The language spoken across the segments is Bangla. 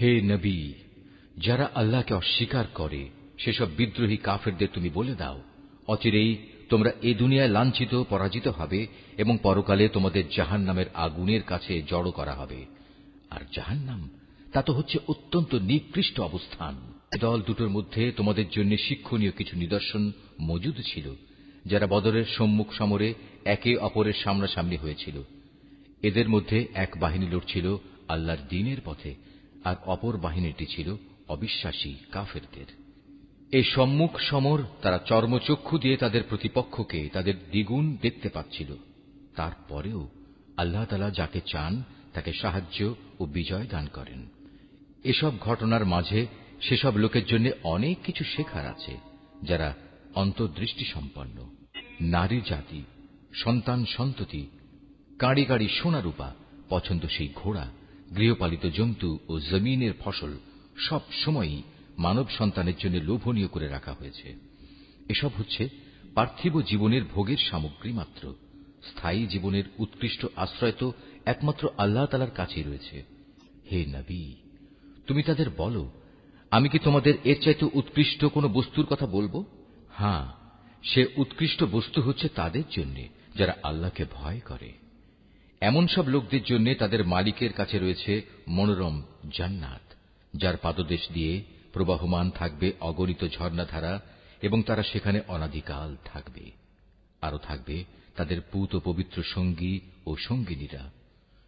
হে নবী, যারা আল্লাহকে অস্বীকার করে, সেসব বিদ্রোহী কাফেরদের তুমি বলে দাও। অচিরেই তোমরা এ দুনিয়ায় লাঞ্ছিত, পরাজিত হবে এবং পরকালে তোমাদের জাহান নামের আগুনের কাছে জড়ো করা হবে। আর জাহান নাম তা তো হচ্ছে অত্যন্ত নিকৃষ্ট অবস্থান। দল দুটোর মধ্যে তোমাদের জন্য শিক্ষণীয় কিছু নিদর্শন মজুদ ছিল, যারা বদরের সম্মুখ সমরে একে অপরের সামনাসামনি হয়েছিল। এদের মধ্যে এক বাহিনী লড়ছিল আল্লাহর দিনের পথে আর অপর বাহিনীটি ছিল অবিশ্বাসী কাফেরদের। এই সম্মুখ সমর তারা চর্মচক্ষু দিয়ে তাদের প্রতিপক্ষকে তাদের দ্বিগুণ দেখতে পাচ্ছিল। তারপরেও আল্লাহ তালা যাকে চান, তাকে সাহায্য ও বিজয় দান করেন। এসব ঘটনার মাঝে সেসব লোকের জন্য অনেক কিছু শেখার আছে, যারা অন্তর্দৃষ্টি সম্পন্ন নারী জাতি, সন্তান সন্ততি, কাঁড়ি কাঁড়ি সোনারূপা, পছন্দসই ঘোড়া গৃহপালিত জন্তু ও জমিনের ফসল সব সময়ই মানব সন্তানের জন্য লোভনীয় করে রাখা হয়েছে। এসব হচ্ছে পার্থিব জীবনের ভোগের সামগ্রী মাত্র। স্থায়ী জীবনের উৎকৃষ্ট আশ্রয় তো একমাত্র আল্লাহ তালার কাছেই রয়েছে। হে নবী, তুমি তাদের বলো, আমি কি তোমাদের এর চাইতে উৎকৃষ্ট কোন বস্তুর কথা বলব? হ্যাঁ সে উৎকৃষ্ট বস্তু হচ্ছে তাদের জন্য, যারা আল্লাহকে ভয় করে। এমন সব লোকদের জন্য তাদের মালিকের কাছে রয়েছে মনোরম জান্নাত, যার পাদদেশ দিয়ে প্রবাহমান থাকবে অগণিত ঝর্ণাধারা এবং তারা সেখানে অনাদিকাল থাকবে। আরও থাকবে তাদের পুত পবিত্র সঙ্গী ও সঙ্গিনীরা।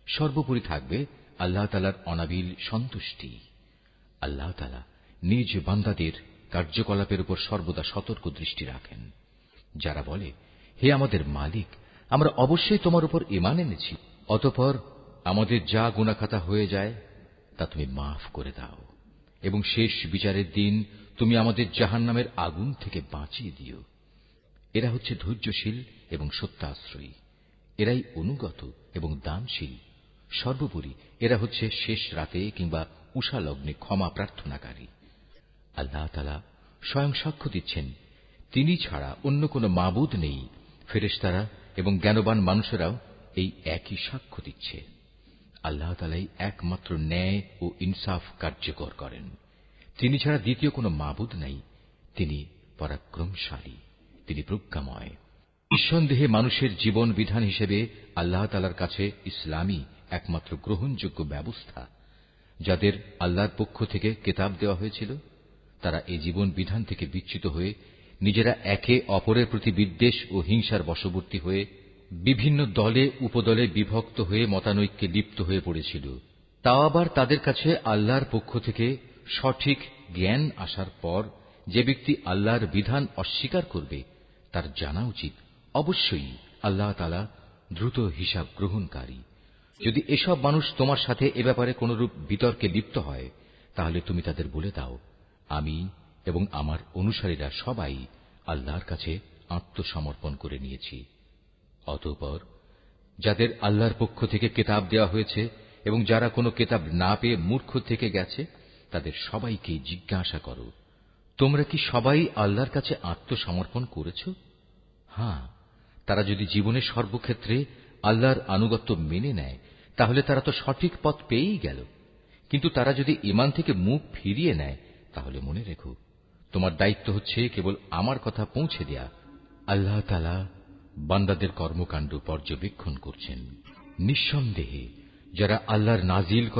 সর্বোপরি থাকবে আল্লাহ তালার অনাবিল সন্তুষ্টি। আল্লাহ তালা নিজ বান্দাদের কার্যকলাপের উপর সর্বদা সতর্ক দৃষ্টি রাখেন, যারা বলে, হে আমাদের মালিক আমরা অবশ্যই তোমার উপর ইমান এনেছি। অতপর আমাদের যা গুণাখাতা হয়ে যায়, তা তুমি মাফ করে দাও। এবং শেষ বিচারের দিন তুমি আমাদের জাহান নামের আগুন থেকে বাঁচিয়ে দিও। এরা হচ্ছে ধৈর্যশীল এবং সত্যাশ্রয়ী। এরাই অনুগত এবং দানশীল। সর্বোপরি এরা হচ্ছে শেষ রাতে কিংবা উষা লগ্নে ক্ষমা প্রার্থনাকারী। আল্লাহ তালা স্বয়ং সাক্ষ্য দিচ্ছেন, তিনি ছাড়া অন্য কোনো মাবুদ নেই। ফেরেশতারা এবং জ্ঞানবান মানুষেরাও এই একই সাক্ষ্য দিচ্ছে। আল্লাহ তালাই একমাত্র ন্যায় ও ইনসাফ কার্যকর করেন। তিনি ছাড়া দ্বিতীয় কোনো মাবুদ নাই। তিনি পরাক্রমশালী। তিনি প্রজ্ঞাময়। নিঃসন্দেহে মানুষের জীবন বিধান হিসেবে আল্লাহ তালার কাছে ইসলামই একমাত্র গ্রহণযোগ্য ব্যবস্থা। যাদের আল্লাহর পক্ষ থেকে কেতাব দেওয়া হয়েছিল, তারা এই জীবন বিধান থেকে বিচ্যুত হয়ে নিজেরা একে অপরের প্রতি বিদ্বেষ ও হিংসার বশবর্তী হয়ে বিভিন্ন দলে, উপদলে বিভক্ত হয়ে মতানৈক্যে লিপ্ত হয়ে পড়েছিল। তাও আবার তাদের কাছে আল্লাহর পক্ষ থেকে সঠিক জ্ঞান আসার পর যে ব্যক্তি আল্লাহর বিধান অস্বীকার করবে, তার জানা উচিত। অবশ্যই আল্লাহ তালা দ্রুত হিসাব গ্রহণকারী। যদি এসব মানুষ তোমার সাথে এ ব্যাপারে কোনরূপ বিতর্কে লিপ্ত হয়, তাহলে তুমি তাদের বলে দাও, আমি এবং আমার অনুসারীরা সবাই আল্লাহর কাছে আত্মসমর্পণ করে নিয়েছি। অতঃপর যাদের আল্লাহর পক্ষ থেকে কেতাব দেওয়া হয়েছে এবং যারা কোনো কেতাব না পেয়ে মূর্খ থেকে গেছে, তাদের সবাইকে জিজ্ঞাসা করো, তোমরা কি সবাই আল্লাহর কাছে আত্মসমর্পণ করেছ? হ্যাঁ তারা যদি জীবনের সর্বক্ষেত্রে আল্লাহর আনুগত্য মেনে নেয়, তাহলে তারা তো সঠিক পথ পেয়েই গেল। কিন্তু তারা যদি ইমান থেকে মুখ ফিরিয়ে নেয়, তাহলে মনে রেখো তোমার দায়িত্ব হচ্ছে কেবল আমার কথা পৌঁছে দেয়া। আল্লাহ তালা বান্দাদের কর্মকাণ্ড পর্যবেক্ষণ করছেন। নিঃসন্দেহে যারা আল্লাহর নাজিল করা